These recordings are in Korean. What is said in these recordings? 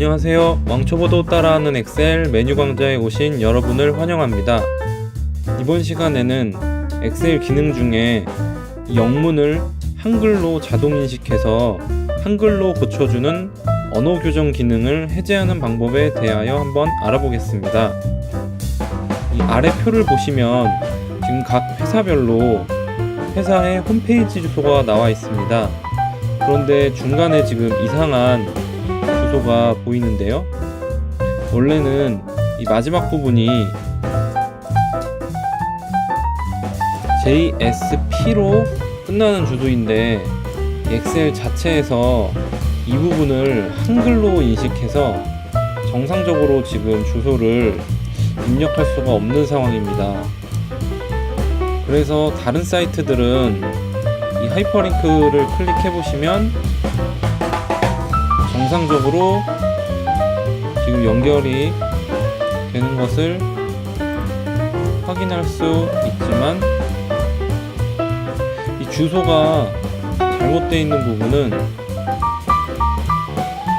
안녕하세요. 왕초보도 따라하는 엑셀 메뉴 강좌에 오신 여러분을 환영합니다. 이번 시간에는 엑셀 기능 중에 영문을 한글로 자동 인식해서 한글로 고쳐주는 언어 교정 기능을 해제하는 방법에 대하여 한번 알아보겠습니다. 이 아래 표를 보시면 지금 각 회사별로 회사의 홈페이지 주소가 나와 있습니다. 그런데 중간에 지금 이상한 주소가 보이는데요. 원래는 이 마지막 부분이 JSP로 끝나는 주소인데 엑셀 자체에서 이 부분을 한글로 인식해서 정상적으로 지금 주소를 입력할 수가 없는 상황입니다. 그래서 다른 사이트들은 이 하이퍼링크를 클릭해 보시면 정상적으로 지금 연결이 되는 것을 확인할 수 있지만 이 주소가 잘못되어 있는 부분은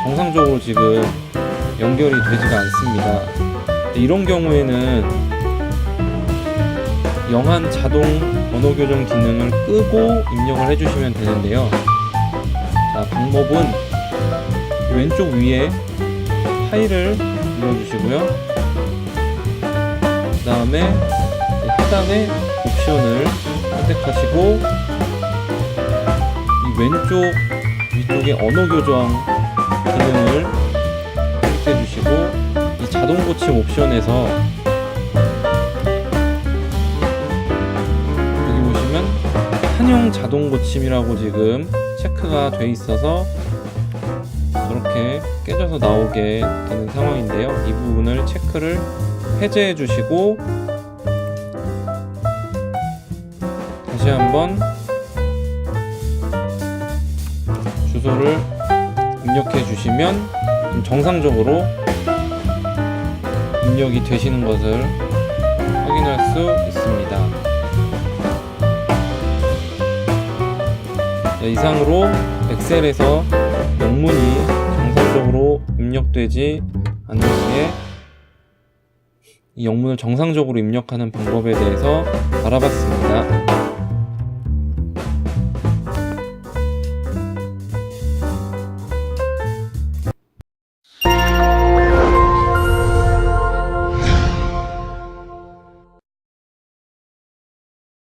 정상적으로 지금 연결이 되지가 않습니다. 이런 경우에는 영한 자동 언어 교정 기능을 끄고 입력을 해주시면 되는데요. 자, 방법은 왼쪽 위에 파일을 눌러주시고요. 그 다음에 하단에 옵션을 선택하시고 이 왼쪽 위쪽에 언어 교정 기능을 클릭해 주시고 이 자동 고침 옵션에서 여기 보시면 한용 자동 고침이라고 지금 체크가 돼 있어서 저렇게 깨져서 나오게 되는 상황인데요. 이 부분을 체크를 해제해 주시고 다시 한번 주소를 입력해 주시면 좀 정상적으로 입력이 되시는 것을 확인할 수 있습니다. 네, 이상으로 엑셀에서 영문이 정상적으로 입력되지 않는 시에 이 영문을 정상적으로 입력하는 방법에 대해서 알아봤습니다.